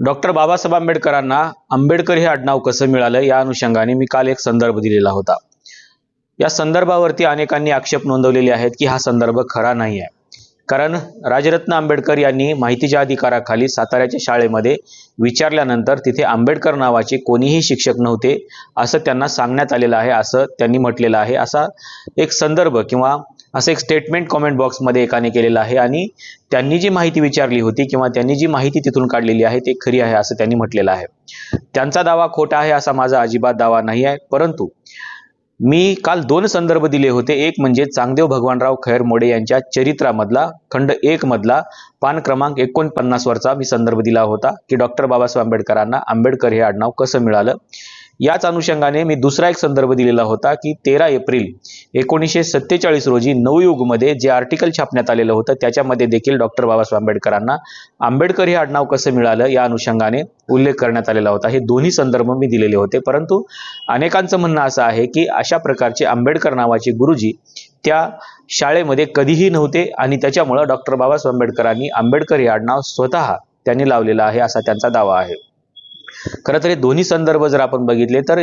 Doctor Babasaheb आंबेडकरांना आंबेडकर हे आडनाव कसं मिळालं या अनुषंगाने मी काल एक संदर्भ दिलेला होता. या संदर्भावरती अनेकांनी आक्षेप नोंदवलेले आहेत की हा संदर्भ खरा नाही आहे कारण राजरत्न आंबेडकर यांनी माहितीच्या अधिकाराखाली साताऱ्याच्या शाळेमध्ये विचारल्यानंतर तिथे आंबेडकर नावाचे कोणीही शिक्षक नव्हते असं त्यांना सांगण्यात आलेलं आहे असं त्यांनी म्हटलेलं आहे. असा एक संदर्भ किंवा असं एक स्टेटमेंट कॉमेंट बॉक्समध्ये एकाने केलेलं आहे आणि त्यांनी जी माहिती विचारली होती किंवा त्यांनी जी माहिती तिथून काढलेली आहे ती खरी आहे असं त्यांनी म्हटलेलं आहे. त्यांचा दावा खोटा आहे असा माझा अजिबात दावा नाही आहे परंतु मी काल दोन संदर्भ दिले होते. एक म्हणजे चांगदेव भगवानराव खैर मोडे यांच्या चरित्रामधला खंड एक मधला पान क्रमांक एकोणपन्नास वरचा मी संदर्भ दिला होता की डॉक्टर बाबासाहेब आंबेडकरांना आंबेडकर हे आडनाव कसं मिळालं. याच अनुषंगाने मी दुसरा एक संदर्भ दिलेला होता की तेरा एप्रिल एकोणीसशे सत्तेचाळीस रोजी नवयुगमध्ये जे आर्टिकल छापण्यात आलेलं होतं त्याच्यामध्ये देखील डॉक्टर बाबासाहेब आंबेडकरांना आंबेडकर हे आडनाव कसं मिळालं या अनुषंगाने उल्लेख करण्यात आलेला होता. हे दोन्ही संदर्भ मी दिलेले होते. परंतु अनेकांचं म्हणणं असं आहे की अशा प्रकारचे आंबेडकर नावाचे गुरुजी त्या शाळेमध्ये कधीही नव्हते आणि त्याच्यामुळं डॉक्टर बाबासाहेब आंबेडकरांनी आंबेडकर हे आडनाव स्वतः त्यांनी लावलेलं आहे असा त्यांचा दावा आहे. खरं तर हे दोन्ही संदर्भ जर आपण बघितले तर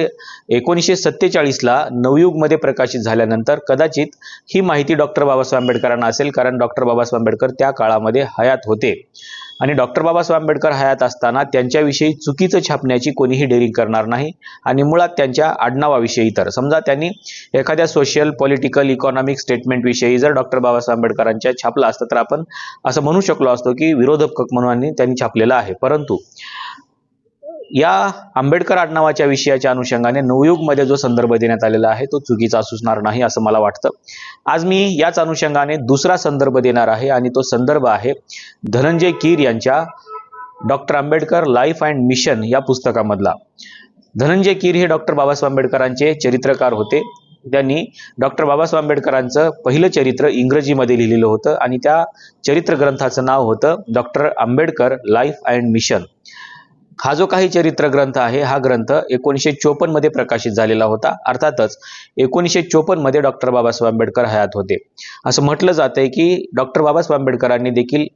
एकोणीसशे सत्तेचाळीसला नवयुगमध्ये प्रकाशित झाल्यानंतर कदाचित ही माहिती डॉक्टर बाबासाहेब आंबेडकरांना असेल कारण डॉक्टर बाबासाहेब आंबेडकर त्या काळामध्ये हयात होते. आणि डॉक्टर बाबासाहेब आंबेडकर हयात असताना त्यांच्याविषयी चुकीचं छापण्याची कोणीही डेअरिंग करणार नाही आणि मुळात त्यांच्या आडनावाविषयी तर. समजा त्यांनी एखाद्या सोशल पॉलिटिकल इकॉनॉमिक स्टेटमेंटविषयी जर डॉक्टर बाबासाहेब आंबेडकरांच्या छापलं असतं तर आपण असं म्हणू शकलो असतो की विरोधक म्हणून त्यांनी छापलेलं आहे. परंतु या आंबेडकर आडनावाच्या विषयाच्या अनुषंगाने नवयुगमध्ये जो संदर्भ देण्यात आलेला आहे तो चुकीचा असणार नाही असं मला वाटतं. आज मी याच अनुषंगाने दुसरा संदर्भ देणार आहे आणि तो संदर्भ आहे धनंजय कीर यांच्या doctor Ambedkar life and mission या पुस्तकामधला. धनंजय कीर हे डॉक्टर बाबासाहेब आंबेडकरांचे चरित्रकार होते. त्यांनी डॉक्टर बाबासाहेब आंबेडकरांचं पहिलं चरित्र इंग्रजीमध्ये लिहिलेलं होतं आणि त्या चरित्र ग्रंथाचं नाव होतं doctor Ambedkar life and mission. हा जो काही चरित्र ग्रंथ आहे हा ग्रंथ एकोणीसशे चोपन्नमध्ये प्रकाशित झालेला होता. अर्थातच एकोणीसशे चोपन्नमध्ये डॉक्टर बाबासाहेब आंबेडकर हयात होते. असं म्हटलं जातंय की डॉक्टर बाबासाहेब आंबेडकरांनी देखील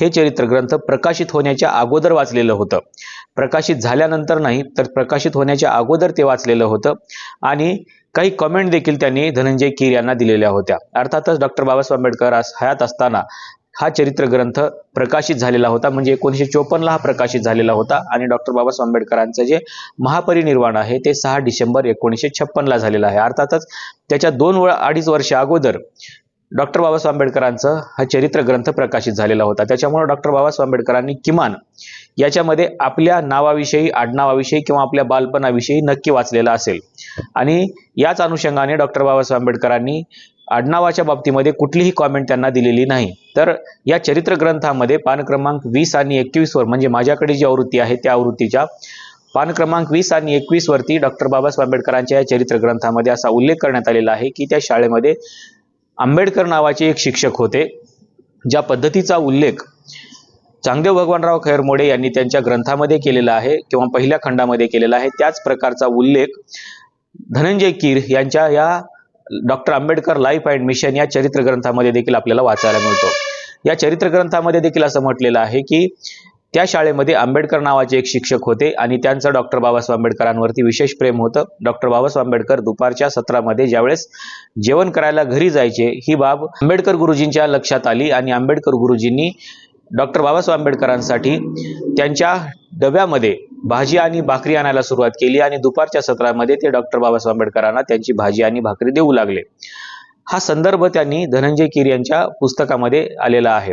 हे चरित्र ग्रंथ प्रकाशित होण्याच्या अगोदर वाचलेलं होतं. प्रकाशित झाल्यानंतर नाही तर प्रकाशित होण्याच्या अगोदर ते वाचलेलं होतं आणि काही कमेंट देखील त्यांनी धनंजय कीर यांना दिलेल्या होत्या. अर्थातच डॉक्टर बाबासाहेब आंबेडकर हयात असताना हा चरित्र ग्रंथ प्रकाशित झालेला होता. म्हणजे एकोणीसशे चोपन्नला हा प्रकाशित झालेला होता. आणि डॉक्टर बाबासाहेब आंबेडकरांचं जे महापरिनिर्वाण आहे ते सहा डिसेंबर एकोणीसशे छप्पनला झालेलं आहे. अर्थातच त्याच्या दोन व अडीच वर्ष अगोदर डॉक्टर बाबासाहेब आंबेडकरांचं हा चरित्र ग्रंथ प्रकाशित झालेला होता. त्याच्यामुळे डॉक्टर बाबासाहेब आंबेडकरांनी किमान याच्यामध्ये आपल्या नावाविषयी आडनावाविषयी किंवा आपल्या बालपणाविषयी नक्की वाचलेला असेल. आणि याच अनुषंगाने डॉक्टर बाबासाहेब आंबेडकरांनी आडनावाच्या बाबतीमध्ये कुठलीही कॉमेंट त्यांना दिलेली नाही. तर या चरित्र ग्रंथामध्ये पान क्रमांक वीस आणि एकवीसवर म्हणजे माझ्याकडे जी आवृत्ती आहे त्या आवृत्तीच्या पान क्रमांक वीस आणि एकवीसवरती डॉक्टर बाबासाहेब आंबेडकरांच्या या चरित्र ग्रंथामध्ये असा उल्लेख करण्यात आलेला आहे की त्या शाळेमध्ये आंबेडकर नावाचे एक शिक्षक होते ज्या पद्धतीचा उल्लेख चांगदेव भगवानराव खैरमोडे यांनी त्यांच्या ग्रंथामध्ये केलेला आहे किंवा पहिल्या खंडामध्ये केलेला आहे त्याच प्रकारचा उल्लेख धनंजय कीर यांच्या या doctor Ambedkar life and mission या चरित्र ग्रंथामध्ये देखील आपल्याला वाचायला मिळतो. या चरित्र ग्रंथामध्ये देखील असं म्हटलेलं आहे की त्या शाळेमध्ये आंबेडकर नावाचे एक शिक्षक होते आणि त्यांचं डॉक्टर बाबासाहेब आंबेडकरांवरती विशेष प्रेम होतं. डॉक्टर बाबासाहेब आंबेडकर दुपारच्या सत्रामध्ये ज्यावेळेस जेवण करायला घरी जायचे ही बाब आंबेडकर गुरुजींच्या लक्षात आली आणि आंबेडकर गुरुजींनी डॉक्टर बाबासाहेब आंबेडकरांसाठी त्यांच्या डब्यामध्ये भाजी आणि भाकरी आणायला सुरुवात केली आणि दुपारच्या सत्रामध्ये ते डॉक्टर बाबासाहेब आंबेडकरांना त्यांची भाजी आणि भाकरी देऊ लागले. हा संदर्भ त्यांनी धनंजय कीर यांच्या पुस्तकामध्ये आलेला आहे.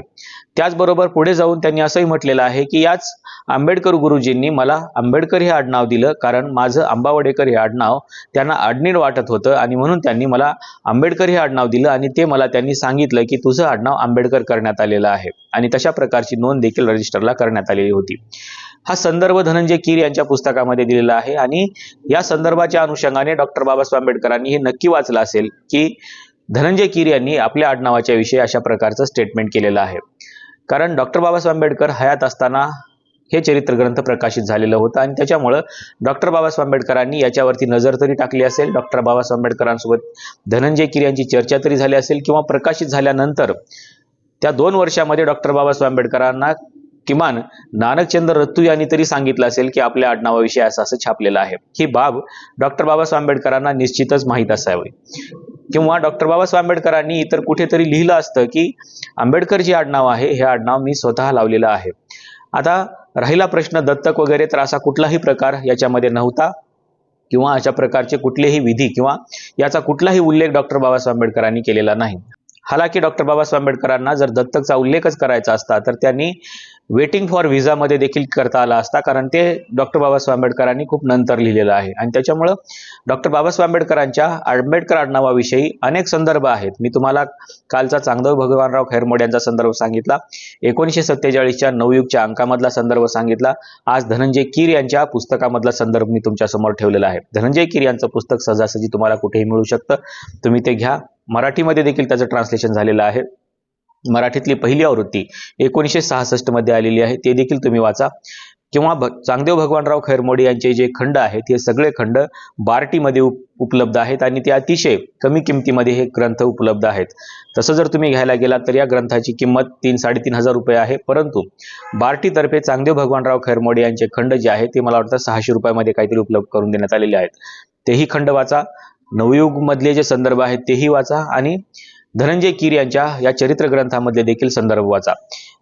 त्याचबरोबर पुढे जाऊन त्यांनी असंही म्हटलेलं आहे की याच आंबेडकर गुरुजींनी मला आंबेडकर हे आडनाव दिलं कारण माझं आंबावडेकर हे आडनाव त्यांना आडनीड वाटत होतं आणि म्हणून त्यांनी मला आंबेडकर हे आडनाव दिलं आणि ते मला त्यांनी सांगितलं की तुझं आडनाव आंबेडकर करण्यात आलेलं आहे. आणि तशा प्रकारची नोंद देखील रजिस्टरला करण्यात आलेली होती. हा संदर्भ धनंजय कीर यांच्या पुस्तकामध्ये दिलेला आहे. आणि या संदर्भाच्या अनुषंगाने डॉक्टर बाबासाहेब आंबेडकरांनी हे नक्की वाचलं असेल की धनंजय कीर यांनी आपल्या आडनावाच्या विषयी अशा प्रकारचं स्टेटमेंट केलेलं आहे. कारण डॉक्टर बाबासाहेब आंबेडकर हयात असताना हे चरित्र ग्रंथ प्रकाशित झालेलं होतं आणि त्याच्यामुळं डॉक्टर बाबासाहेब आंबेडकरांनी याच्यावरती नजर तरी टाकली असेल. डॉक्टर बाबासाहेब आंबेडकरांसोबत धनंजय कीर यांची चर्चा तरी झाली असेल किंवा प्रकाशित झाल्यानंतर त्या दोन वर्षामध्ये डॉक्टर बाबासाहेब आंबेडकरांना किमान नानकचंद्र रत्तू यांनी तरी सांगितलं असेल की आपल्या आडनावाविषयी असं असं छापलेलं आहे. ही बाब डॉक्टर बाबासाहेब आंबेडकरांना निश्चितच माहीत असावी. किंवा डॉक्टर बाबासाहेब आंबेडकरांनी इतर कुठेतरी लिहिलं असतं की आंबेडकर जे आडनाव आहे हे आडनाव मी स्वतः लावलेलं आहे. आता राहिला प्रश्न दत्तक वगैरे तर असा कुठलाही प्रकार याच्यामध्ये नव्हता किंवा अशा प्रकारचे कुठलेही विधी किंवा याचा कुठलाही उल्लेख डॉक्टर बाबासाहेब आंबेडकरांनी केलेला नाही. हालाकी डॉक्टर बाबासाहेब आंबेडकरांना जर दत्तकचा उल्लेखच करायचा असता तर त्यांनी वेटिंग फॉर व्हिसामध्ये देखील करता आला असता कारण ते डॉक्टर बाबासाहेब आंबेडकरांनी खूप नंतर लिहिलेलं आहे. आणि त्याच्यामुळं डॉक्टर बाबासाहेब आंबेडकरांच्या आंबेडकर आडनावाविषयी अनेक संदर्भ आहेत. मी तुम्हाला कालचा चांगदेव भगवानराव खैरमोड यांचा संदर्भ सांगितला एकोणीसशे सत्तेचाळीसच्या नवयुगच्या अंकामधला संदर्भ सांगितला आज धनंजय कीर यांच्या पुस्तकामधला संदर्भ मी तुमच्यासमोर ठेवलेला आहे. धनंजय कीर यांचं पुस्तक सहजासहजी तुम्हाला कुठेही मिळू शकतं. तुम्ही ते घ्या. मराठीमध्ये देखील त्याचं ट्रान्सलेशन झालेलं आहे. मराठीतली पहिली आवृत्ती एकोणीसशे सहासष्टमध्ये आलेली आहे. ते देखील तुम्ही वाचा. किंवा भ चांगदेव भगवानराव खैरमोडी यांचे जे खंड आहेत हे सगळे खंड बार्टीमध्ये उप उपलब्ध आहेत आणि ते अतिशय कमी किमतीमध्ये हे ग्रंथ उपलब्ध आहेत. तसं जर तुम्ही घ्यायला गेलात तर या ग्रंथाची किंमत तीन साडेतीन हजार रुपये आहे. परंतु बार्टीतर्फे चांगदेव भगवानराव खैरमोडी यांचे खंड जे आहेत ते मला वाटतं सहाशे रुपयामध्ये काहीतरी उपलब्ध करून देण्यात आलेले आहेत. तेही खंड वाचा. नवयुगमधले जे संदर्भ आहेत तेही वाचा आणि धनंजय कीर यांच्या या चरित्र ग्रंथामधले देखील संदर्भ वाचा.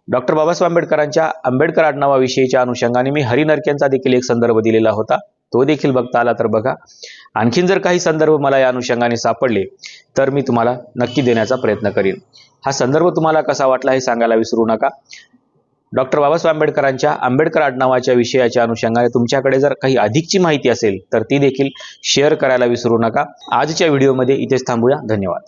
डॉक्टर बाबासाहेब आंबेडकरांच्या आंबेडकर आडनावाविषयीच्या अनुषंगाने मी हरिनरक्यांचा देखील एक संदर्भ दिलेला होता. तो देखील बघता आला तर बघा. आणखीन जर काही संदर्भ मला या अनुषंगाने सापडले तर मी तुम्हाला नक्की देण्याचा प्रयत्न करीन. हा संदर्भ तुम्हाला कसा वाटला हे सांगायला विसरू नका. डॉक्टर बाबासाहेब आंबेडकरांच्या आंबेडकर आडनावाच्या विषयाच्या अनुषंगाने तुमच्याकडे जर काही अधिकची माहिती असेल तर ती देखील शेअर करायला विसरू नका. आजच्या व्हिडिओमध्ये इथेच थांबूया. धन्यवाद.